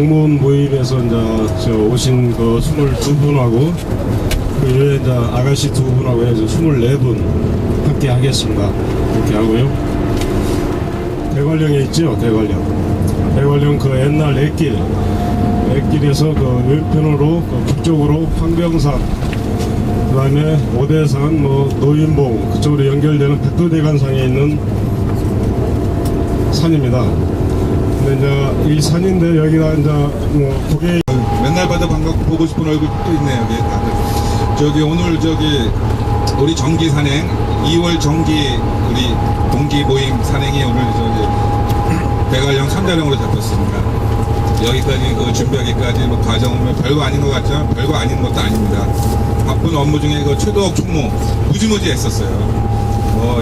동문 모임에서 이제 저 오신 그 22분하고 그 외에 이제 아가씨 두 분하고 해서 24분 함께 하겠습니다. 이렇게 하고요. 대관령에 있죠, 대관령. 대관령 그 옛날 액길, 액길에서 그 왼편으로 그 북쪽으로 황병산, 그 다음에 오대산, 뭐 노인봉 그쪽으로 연결되는 백두대간상에 있는 산입니다. 근데 이제 이 산인데 여기가 이제 뭐 고개 맨날 봐도 반갑고 보고 싶은 얼굴 또 있네요 여기 다들. 저기 오늘 저기 우리 정기 산행 2월 정기 우리 동기 모임 산행이 오늘 저기 대관령 선자령으로 잡혔습니다. 여기까지 그 준비하기까지 뭐 과정은 별거 아닌 것 같지만 별거 아닌 것도 아닙니다. 바쁜 업무 중에 그 최도욱 총무 무지무지 했었어요. 뭐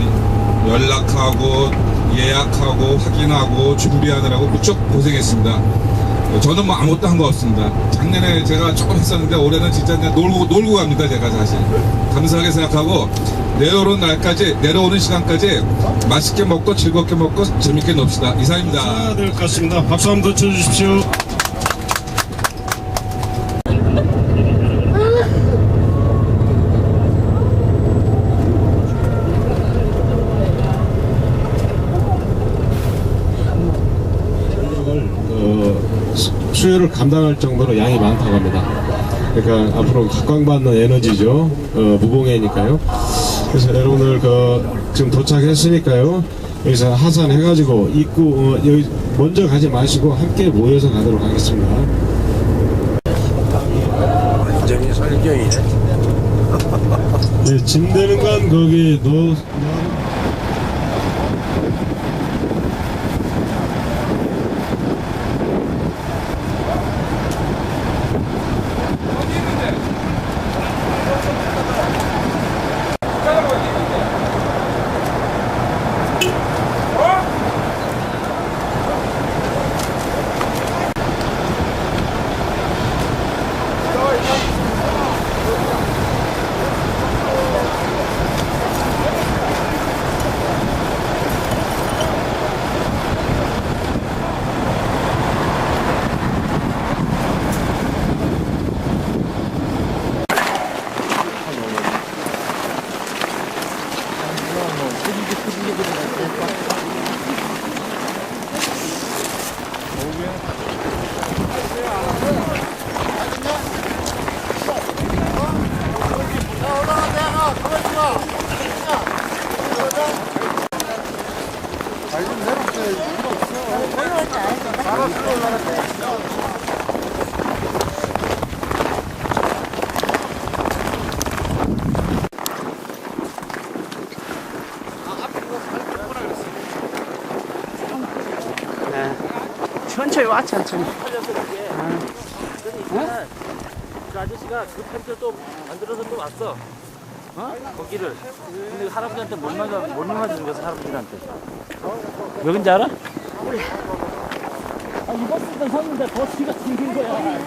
연락하고 예약하고 확인하고 준비하느라고 무척 고생했습니다 저는 뭐 아무것도 한 거 없습니다. 작년에 제가 조금 했었는데 올해는 진짜 그냥 놀고 놀고 갑니다. 제가 사실 감사하게 생각하고 내려오는 날까지 내려오는 시간까지 맛있게 먹고 즐겁게 먹고 재밌게 놉시다. 이상입니다. 될 것 같습니다. 박수 한번 더 쳐주십시오. 어, 수- 수요를 감당할 정도로 양이 많다고 합니다. 그러니까 앞으로 각광받는 에너지죠. 어, 무봉해니까요. 그래서 여러분들 그 지금 도착했으니까요. 여기서 하산해가지고 입구 어, 여기 먼저 가지 마시고 함께 모여서 가도록 하겠습니다. 완전히 설경이네. 네, 짐 되는 건 거기 넣. 천천히 와 천천히 그 아저씨가 그 펜트 또 만들어서 또 왔어. 어? 거기를. 근데 그 할아버지한테 못 나가, 못 나가주는 거야, 할아버지한테. 여긴지 알아? 아, 이거 쓰던 섰는데 버스가 튕긴 거야.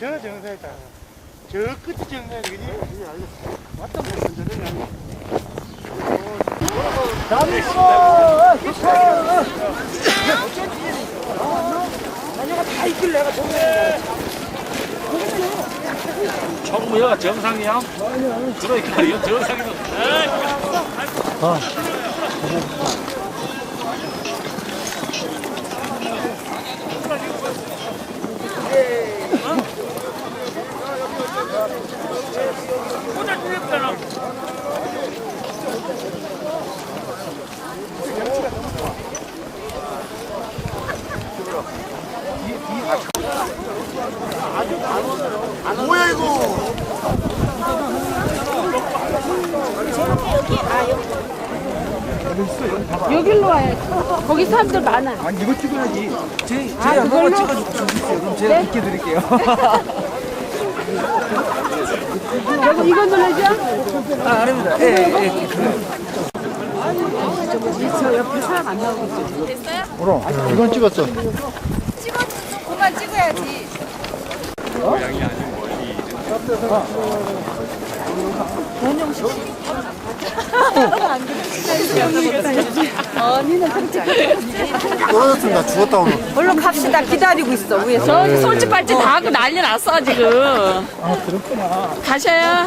저 저기 저 끝이 정사야 그지? 그지 알겠어. 왔다 보면 저기 아니. 정무여가 정상이야? 그러니까 이거 정상이면. 뭐 야 이거? 여기 아 여기 여기로 와요. 거기 사람들 많아. 아니 이거 찍어야지. 제, 아, 제 한번만 그걸로? 찍어주세요. 그럼 제가 네? 이렇게 드릴게요. 여기 이거 눌러줘? 아, 아닙니다. 예, 예, 예. 저 옆에 사람 안 나오고 있어. 그럼 이건 찍었어. 그만 찍어야지. 떨어졌습니다. 죽었다 오늘. 얼른 갑시다. 기다리고 있어. 위에서. 저 솔직발짓 다 하고 난리 났어 지금. 아 그렇구나. 가셔요.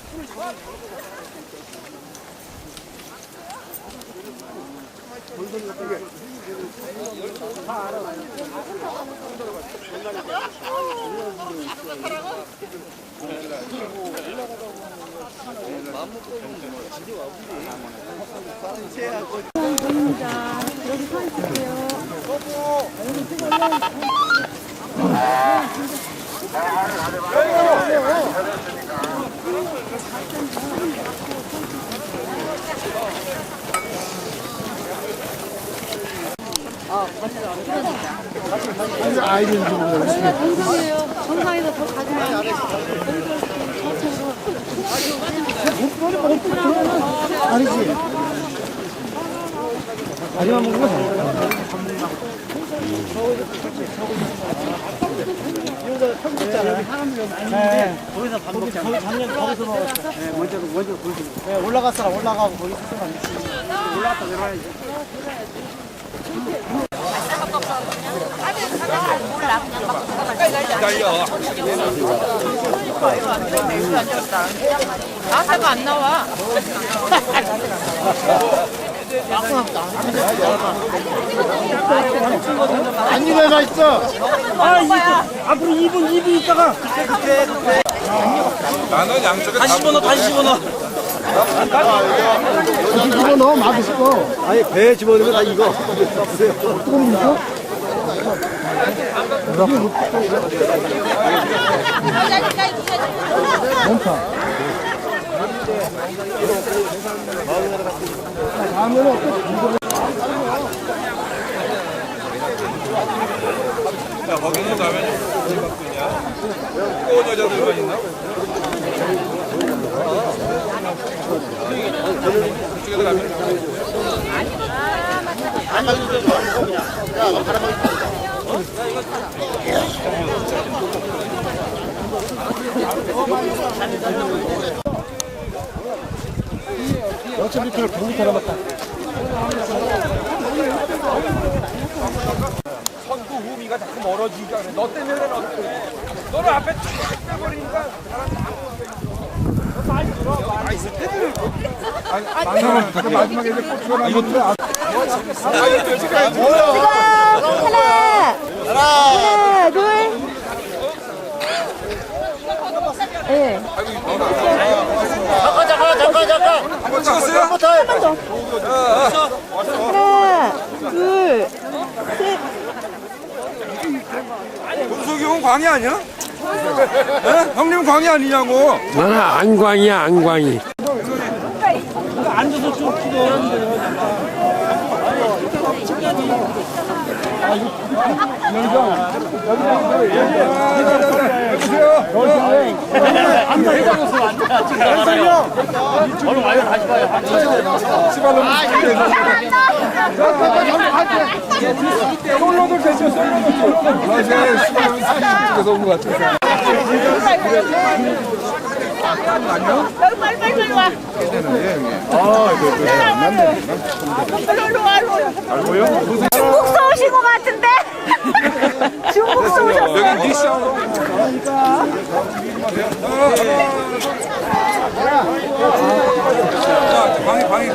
기 있으 면 안 되지. 올라갔다 내려와야지. 가사가 안 나와. 안 입어가 있어. 앞으로 2분 2분 있다가 나는 양쪽에 다시 집어넣어 다시 집어넣어. 이거 너무 맛있어. 아니 배에 집어넣으면 다 이거. 야, 거기는 가면 뜨거운 여자들만 있나? 그쪽에 가면 선구 후미가 자꾸 멀어지니까 그래. 너 때문에 그래, 너 때문에. 너는 앞에 쫙 빼버리니까 사람이 안 많이 들어, 많이 있을 때. 마지막에, 마지막에 이제 고추가 이것도 안. 아, 돼, 지금. 하나, 하나, 둘. 네. 한번 찍었어요? 하나, 둘. 문석이 형 광희 아니야? 에? 형님 광희 아니냐고. 나는 안광이야 안광이 앉아서 솔로들 됐어 솔로들 솔로들 맞아요 시간에서 온것 같아요 빨리 빨리 빨리 와. 중국서 오신 것 같은데? 중국서 오셨어. 여기 미션 방에 방에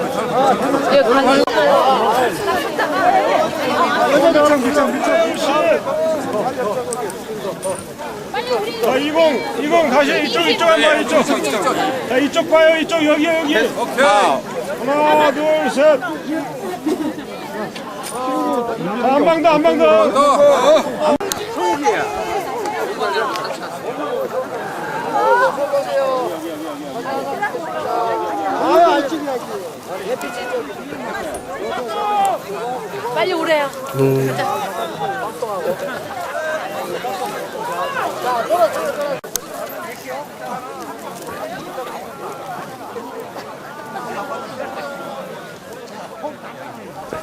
자, 20, 20 다시 이쪽 이쪽 한번 이쪽. 자, 이쪽 봐요. 이쪽 여기 여기. 하나, 둘, 셋. 자, 한방 더, 한방 더. 빨리 오래요.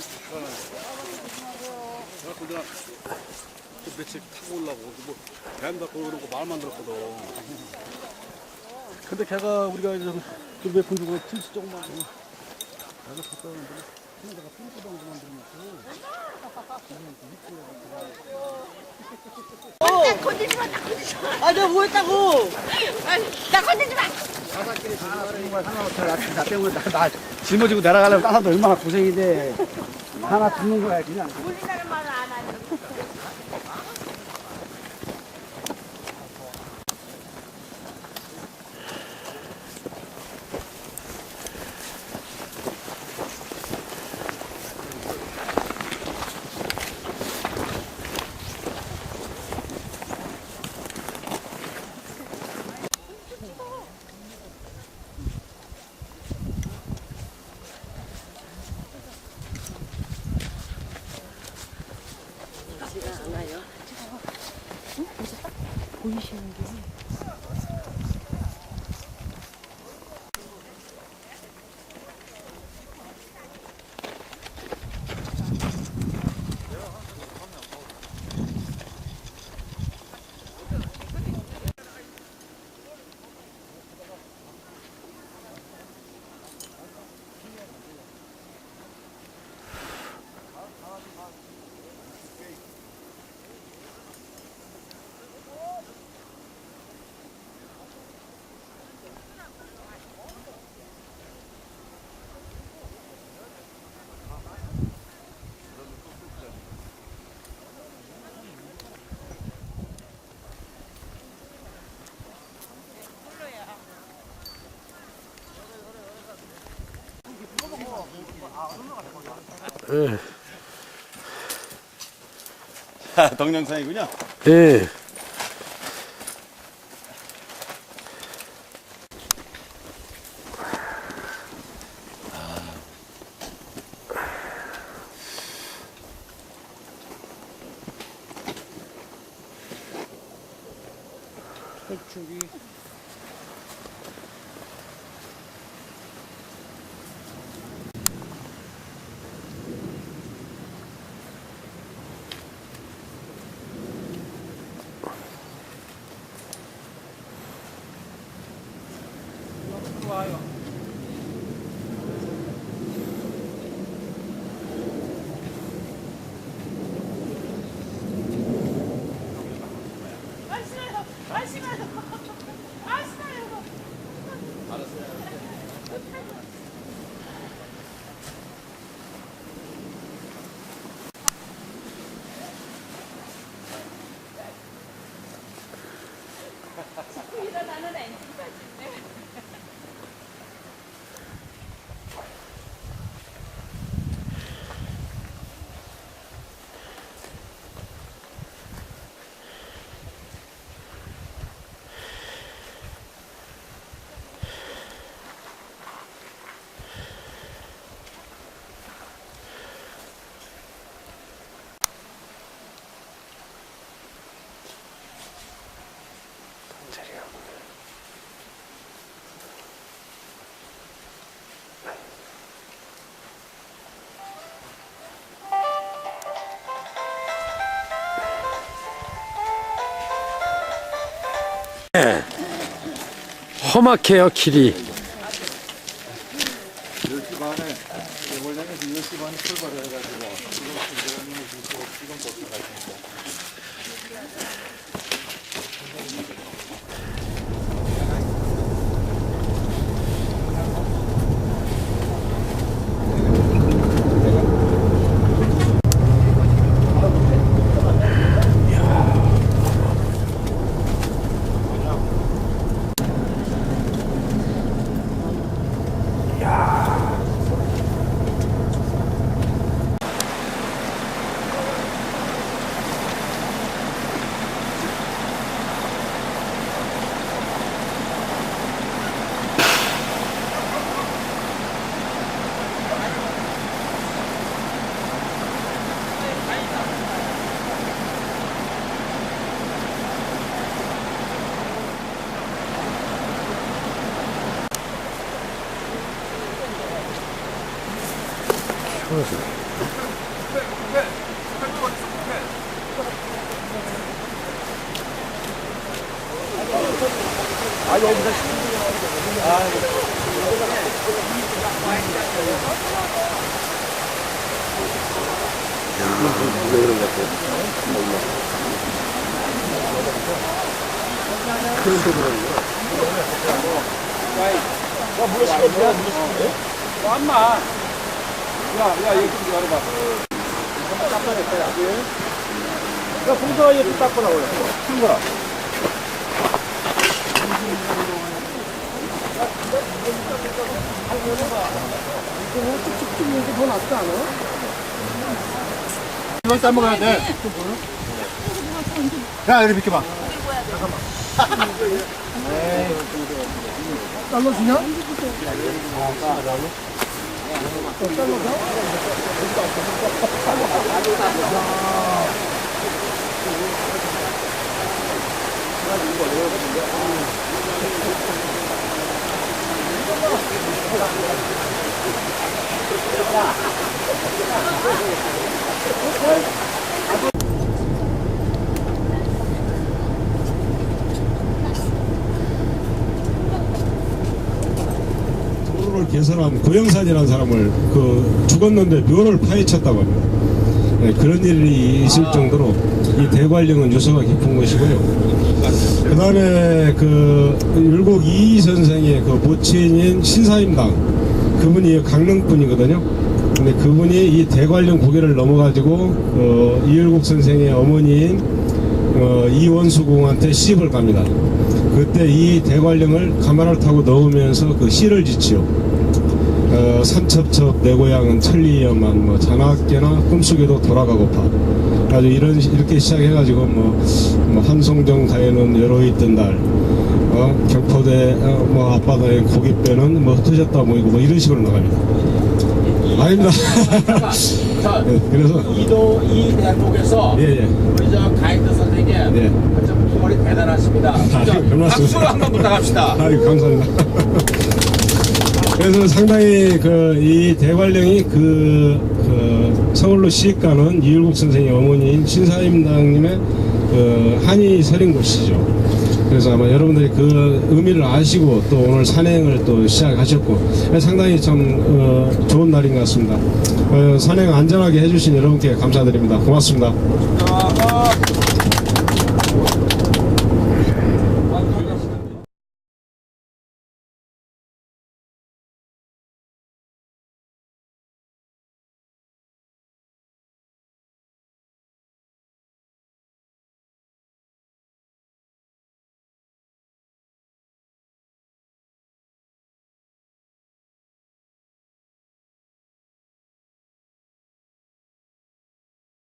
10cm 며칠 타고 올라고 뭐 배한다 그러고 말만 들었거든. 근데 걔가 우리가 몇푼 주고 틀스 조금만 내가 갔다는데 내가 핑크방 그만두면서 아, 내가 뭐 했다고? 나 건들지 마. 나 때문에 나, 나 짊어지고 내려가려면 따라도 얼마나 고생인데 하나 듣는 거야 그냥. 울린다는 말은 안 하지. 동영상이군요. 예. 험악해요 길이. 아, 여기서 아, 왜 이런 것 같아. 큰 야, 물 식어, 뭐야, 물에 야, 야, 야, 얘기 좀 열어봐. 잠깐 잠깐 했다, 야. 야, 공사가 얘좀 닦으라고, 야. 큰 거라. 이거 싸먹어야 돼. 야, 이리 비켜봐. 달러 주냐? 도로를 개설한 고영산이라는 사람을 그 죽었는데 묘를 파헤쳤다고 합니다. 네, 그런 일이 있을 정도로 이 대관령은 유서가 깊은 것이고요. 그 다음에 그 율곡 이희 선생의 그 모친인 신사임당 그분이 강릉 분이거든요. 근데 그분이 이 대관령 고개를 넘어가지고 어, 이율곡 선생의 어머니인 어, 이원수 공한테 시집을 갑니다. 그때 이 대관령을 카메라를 타고 넣으면서 그 시를 짓지요. 어, 삼첩첩 내 고향은 천리여만 뭐 자나깨나 꿈속에도 돌아가고파 아주 이런 시- 이렇게 시작해가지고 뭐, 뭐 한송정 가에는 여로 있던 날 어, 경포대 어, 뭐 앞바다에 고기 빼는 뭐 흩어졌다 모이고 뭐 이런 식으로 나갑니다. 아닙니다. 네, 그래서 이도 이 대목에서 예 예 우리 저 가이드 선생님 예. 참 부모리 대단하십니다. 별 말씀. 박수 한번 부탁합시다. 아유 감사합니다. 그래서 상당히 그 이 대관령이 그, 그 서울로 시집 가는 이율국 선생의 어머니인 신사임당님의 그 한이 서린 곳이죠. 그래서 아마 여러분들이 그 의미를 아시고 또 오늘 산행을 또 시작하셨고 상당히 참 어, 좋은 날인 것 같습니다. 어, 산행 안전하게 해주신 여러분께 감사드립니다. 고맙습니다.